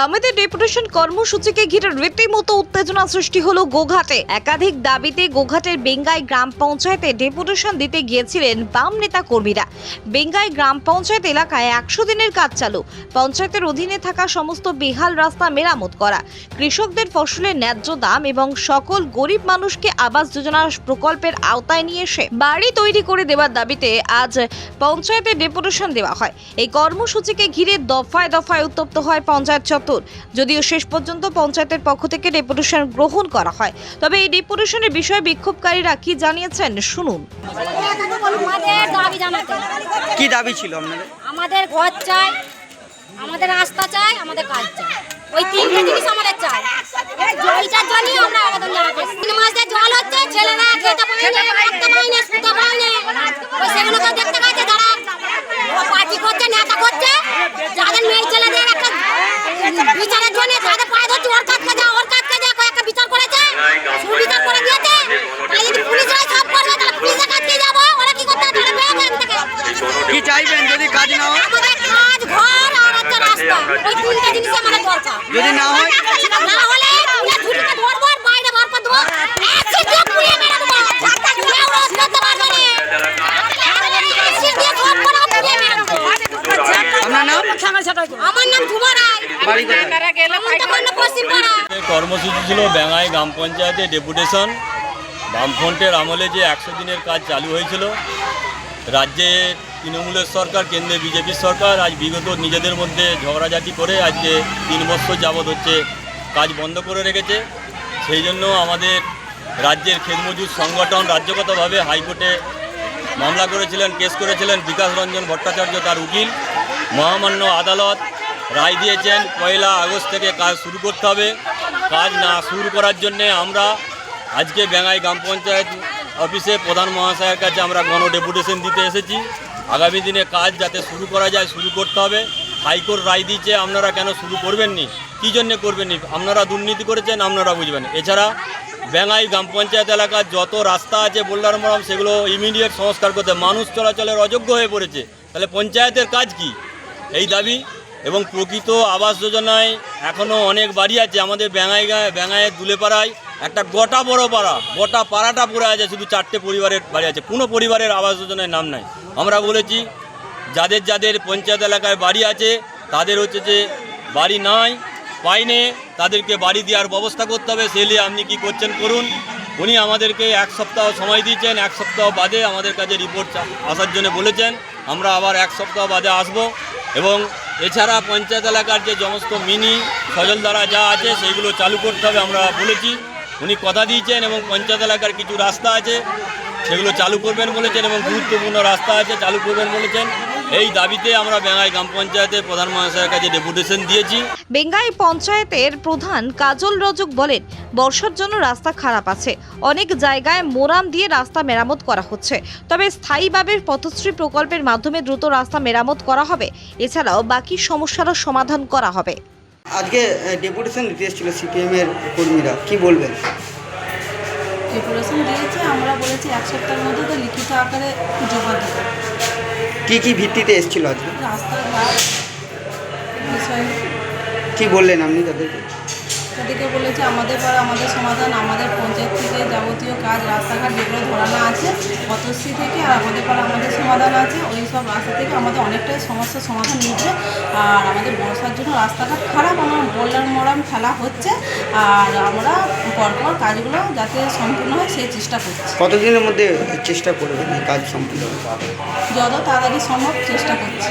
বামেদের ডেপুটেশন কর্মসূচিকে ঘিরে রীতিমতো উত্তেজনা সৃষ্টি হলো গোঘাটে। একাধিক দাবিতে গোঘাটের বেঙ্গাই গ্রাম পঞ্চায়েতে ডেপুটেশন দিতে গিয়েছিলেন বাম নেতা কর্মীরা। বেঙ্গাই গ্রাম পঞ্চায়েত এলাকায় একশো দিনের কাজ চালু। পঞ্চায়েতের অধীনে থাকা সমস্ত বেহাল রাস্তা মেরামত করা, কৃষকদের ফসলের ন্যায্য দাম এবং সকল গরিব মানুষকে আবাস যোজনা প্রকল্পের আওতায় নিয়ে এসে বাড়ি তৈরি করে দেওয়ার দাবিতে আজ পঞ্চায়েতে ডেপুটেশন দেওয়া হয়। এই কর্মসূচিকে ঘিরে দফায় দফায় উত্তপ্ত হয় পঞ্চায়েত চত্বর। যদিও শেষ পর্যন্ত পঞ্চায়েতের পক্ষ থেকে ডেপুটেশন গ্রহণ করা হয়। তবে এই ডেপুটেশনের বিষয়ে বিক্ষোভকারীরা কি জানিয়েছেন শুনুন। কি দাবি ছিল আপনাদের? আমাদের ঘর চাই আমাদের রাস্তা চাই আমাদের কাজ চাই। ওই তিনটে জিনিস আমাদের চাই। এইটার জন্যই আমরা আবেদন জানাতে তিন মাস ধরে জল হচ্ছে ছেলেরা খেতে পায়নি পড়তে পায়নি শুতে পায়নি। ওই সেগুলোকে দেখতে গেছে যারা পার্টি করছে নেতা করছে যাদের মেয়ে ছেলেদের একটা বিচারের জন্য তাদের পায়ে ধরছে ওর কাজকে যা ওর কাজকে যা কয়েকটা বিচার করেছে সুবিচার করে দিয়েছে তাহলে যদি পুলিশরাই সব করবে তাহলে পুলিশের কাছে যাব ওরা কি করতে তাহলে বেরোবে এখান থেকে কি চাইবেন যদি কাজ না হয় আমাদের কাজ ঘর আর হচ্ছে রাস্তা ওই তিনটা জিনিস আমাদের দরকার। যদি না হয় না হলে ঝুঁটিতে ধরবো আর বাইরে বার করে দেবো। এক সিট দিয়ে পুড়িয়ে মেরে দেবো। কেউ রোজ করতে পারবে না। আমার নাম ঝুমা রায়। বাড়ি কোথায়? মমতাপন্ন পশ্চিম পাড়া। কর্মসূচি ছিল ব্যাঙাই গ্রাম পঞ্চায়েতে ডেপুটেশন। বামফ্রন্টের আমলে যে একশো দিনের কাজ চালু হয়েছিল রাজ্যে তৃণমূলের সরকার, কেন্দ্রে বিজেপির সরকার, আজ বিগত নিজেদের মধ্যে ঝগড়াঝাটি করে আজকে তিন বছর যাবৎ হচ্ছে কাজ বন্ধ করে রেখেছে। সেই জন্য আমাদের রাজ্যের খেতমজুর সংগঠন রাজ্যগতভাবে হাইকোর্টে মামলা করেছিলেন, কেস করেছিলেন, বিকাশ রঞ্জন ভট্টাচার্য তার উকিল। মহামান্য আদালত রায় দিয়েছেন, পয়লা আগস্ট থেকে কাজ শুরু করতে হবে। কাজ না শুরু করার জন্যে আমরা আজকে বেঙ্গাই গ্রাম পঞ্চায়েত অফিসে প্রধান মহাশয়ের কাছে আমরা গণ ডেপুটেশন দিতে এসেছি। আগামী দিনে কাজ যাতে শুরু করা যায়, শুরু করতে হবে। হাইকোর্ট রায় দিয়েছে, আপনারা কেন শুরু করবেননি? কী জন্যে করবেননি? আপনারা দুর্নীতি করেছেন, আপনারা বুঝবেন। এছাড়া বেঙ্গাই গ্রাম পঞ্চায়েত এলাকার যত রাস্তা আছে বোল্ডার মরম সেগুলো ইমিডিয়েট সংস্কার করতে মানুষ চলাচলের অযোগ্য হয়ে পড়েছে। তাহলে পঞ্চায়েতের কাজ কি? এই দাবি। এবং প্রকৃত আবাস যোজনায় এখনও অনেক বাড়ি আছে। আমাদের ব্যাঙাই গায়ে ব্যাঙাইয়ের দুলেপাড়ায় একটা গোটা বড় পাড়া, গোটা পাড়াটা পড়ে আছে, শুধু চারটে পরিবারের বাড়ি আছে। কোনো পরিবারের আবাস যোজনায় নাম নাই। আমরা বলেছি, যাদের যাদের পঞ্চায়েত এলাকায় বাড়ি আছে, তাদের হচ্ছে যে বাড়ি নাই পাইনে তাদেরকে বাড়ি দেওয়ার ব্যবস্থা করতে হবে। সেলে আপনি কি করছেন, করুন। উনি আমাদেরকে এক সপ্তাহ সময় দিয়েছেন, এক সপ্তাহ বাদে আমাদের কাছে রিপোর্ট আসার জন্য বলেছেন। আমরা আবার এক সপ্তাহ বাদে আসব। এবং এছাড়া পঞ্চায়েত এলাকার যে সমস্ত মিনি সজল দ্বারা যা আছে সেইগুলো চালু করতে হবে, আমরা বলেছি। উনি কথা দিয়েছেন এবং পঞ্চায়েত এলাকার কিছু রাস্তা আছে, সেগুলো চালু করবেন বলেছেন এবং গুরুত্বপূর্ণ রাস্তা আছে, চালু করবেন বলেছেন। এই দাবিতে আমরা বেঙ্গাই গ্রাম পঞ্চায়েতের প্রধান মহাশয়ের কাছে ডেপুটেশন দিয়েছি। বেঙ্গাই পঞ্চায়েতের প্রধান কাজল রজক বলেন, বর্ষার জন্য রাস্তা খারাপ আছে। অনেক জায়গায় মোরাম দিয়ে রাস্তা মেরামত করা হচ্ছে। তবে স্থায়ীভাবে পথশ্রী প্রকল্পের মাধ্যমে দ্রুত রাস্তা মেরামত করা হবে। এছাড়াও বাকি সমস্যারও সমাধান করা হবে। আজকে ডেপুটেশন দিতে এসেছিল সিপিএম এর কর্মীরা কি বলবেন? ডেপুটেশন দিয়েছে আমরা বলেছি এক সপ্তাহের মধ্যে তো লিখিত আকারে জমা দিতে কি কি ভিত্তিতে এসেছিল আজকে? রাস্তাঘাট কি বললেন আপনি তাদেরকে? তাদেরকে বলেছে আমাদের পর আমাদের সমাধান আমাদের পঞ্চায়েত থেকে যাবতীয় কাজ রাস্তাঘাট যেগুলো ধরানো আছে পথশ্রী থেকে আর আমাদের পর আমাদের সমাধান আছে ওই সব রাস্তা থেকে আমাদের অনেকটাই সমস্যার সমাধান নিচ্ছে আর আমাদের বর্ষার জন্য রাস্তাঘাট খারাপ আমার বললার মরাম খেলা হচ্ছে আর আমরা পরপর কাজগুলো যাতে সম্পূর্ণ হয় সেই চেষ্টা করছি। কতদিনের মধ্যে চেষ্টা করবেন কাজ সম্পূর্ণ? যত তাড়াতাড়ি সম্ভব চেষ্টা করছি।